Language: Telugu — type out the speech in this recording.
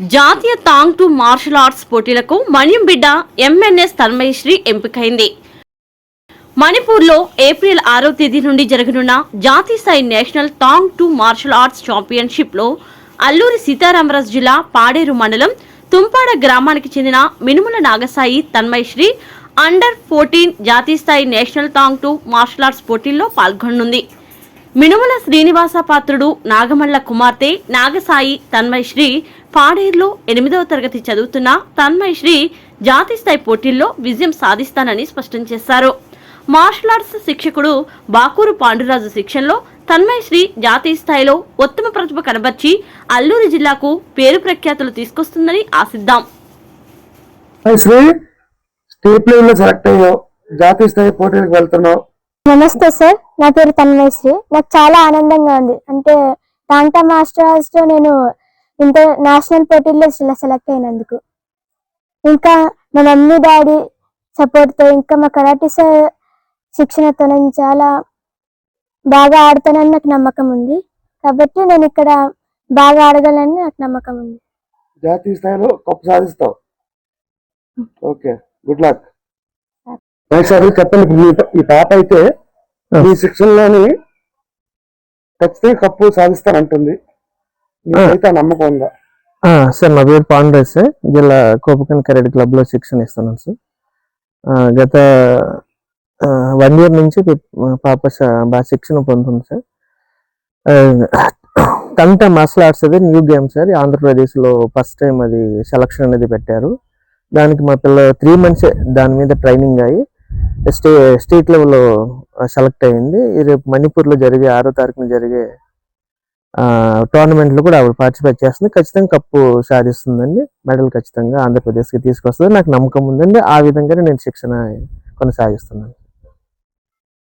జాతీయ తాంగ్ టు మార్షల్ ఆర్ట్స్ పోటీలకు మణ్యం బిడ్డ ఎంఎన్ఎస్ తన్మయశ్రీ ఎంపికైంది. మణిపూర్లో ఏప్రిల్ ఆరో తేదీ నుండి జరగనున్న జాతీయ స్థాయి national Thang Ta martial arts ఛాంపియన్షిప్లో Alluri Sitaramaraju జిల్లా పాడేరు మండలం తుంపాడ గ్రామానికి చెందిన మినుముల నాగసాయి తన్మయశ్రీ అండర్ ఫోర్టీన్ జాతీయ స్థాయి national Thang Ta martial arts పోటీల్లో పాల్గొనుంది మినుముల శ్రీనివాస పాత్రుడు నాగమల్ల కుమార్తె నాగసాయి తన్మయశ్రీ పాడేరులో ఎనిమిదవ తరగతి చదువుతున్న తన్మయశ్రీ జాతీయ స్థాయి పోటీల్లో విజయం సాధిస్తానని స్పష్టం చేశారు. మార్షల్ ఆర్ట్స్ శిక్షకుడు బాకూరు పాండురాజు శిక్షణలో తన్మయశ్రీ జాతీయ స్థాయిలో ఉత్తమ ప్రతిభ కనబర్చి అల్లూరు జిల్లాకు పేరు ప్రఖ్యాతులు తీసుకొస్తుందని ఆశిద్దాం. హాయ్ శ్రీ స్టేట్ లెవెల్లో సెలెక్ట్ అయ్యావు. జాతీయ స్థాయి పోటీలకు వెళ్తున్నావు. నమస్తే సార్ నా పేరు తన్మయశ్రీ. నాకు చాలా ఆనందంగా ఉంది. అంటే టాంటా మాస్టర్స్లో నేను ఇంటర్ నేషనల్ పోటీల్లో ఇలా సెలెక్ట్ అయినందుకు. ఇంకా మా మమ్మీ డాడీ సపోర్ట్తో ఇంకా మా కరాటే సార్ శిక్షణతో నేను చాలా బాగా ఆడతానని నాకు నమ్మకం ఉంది. కాబట్టి నేను ఇక్కడ బాగా ఆడగలని నాకు నమ్మకం ఉంది. జాతీయ స్థాయిలో కప్పు సాధిస్తావు. ఓకే గుడ్ లక్ సార్ చెప్పండి ఈ పాప అయితే మీ శిక్షణలోని ఖచ్చితంగా కప్పు సాధిస్తానంటుంది. మీకైతే నమ్మకం ఉందా సార్ నా పేరు పాండ్రేజ్ సార్. జిల్లా కోపకన్ కరెడ్ క్లబ్లో శిక్షణ ఇస్తున్నాను సార్. గత వన్ ఇయర్ నుంచి పాప బాగా శిక్షణ పొందుతుంది సార్. తంట మార్షల్ ఆర్ట్స్ అది న్యూ గేమ్ సార్. ఆంధ్రప్రదేశ్లో ఫస్ట్ టైం అది సెలక్షన్ అనేది పెట్టారు. దానికి మా పిల్ల త్రీ మంత్స్ దాని మీద ట్రైనింగ్ అయ్యి స్టే స్టేట్ లెవెల్లో సెలెక్ట్ అయింది. రేపు మణిపూర్లో జరిగే ఆరో తారీఖున జరిగే టోర్నమెంట్లు కూడా ఆవిడ పార్టిసిపేట్ చేస్తుంది. ఖచ్చితంగా కప్పు సాధిస్తుందండి. మెడల్ ఖచ్చితంగా ఆంధ్రప్రదేశ్కి తీసుకొస్తుంది. నాకు నమ్మకం ఉందండి. ఆ విధంగానే నేను శిక్షణ కొనసాగిస్తున్నాను.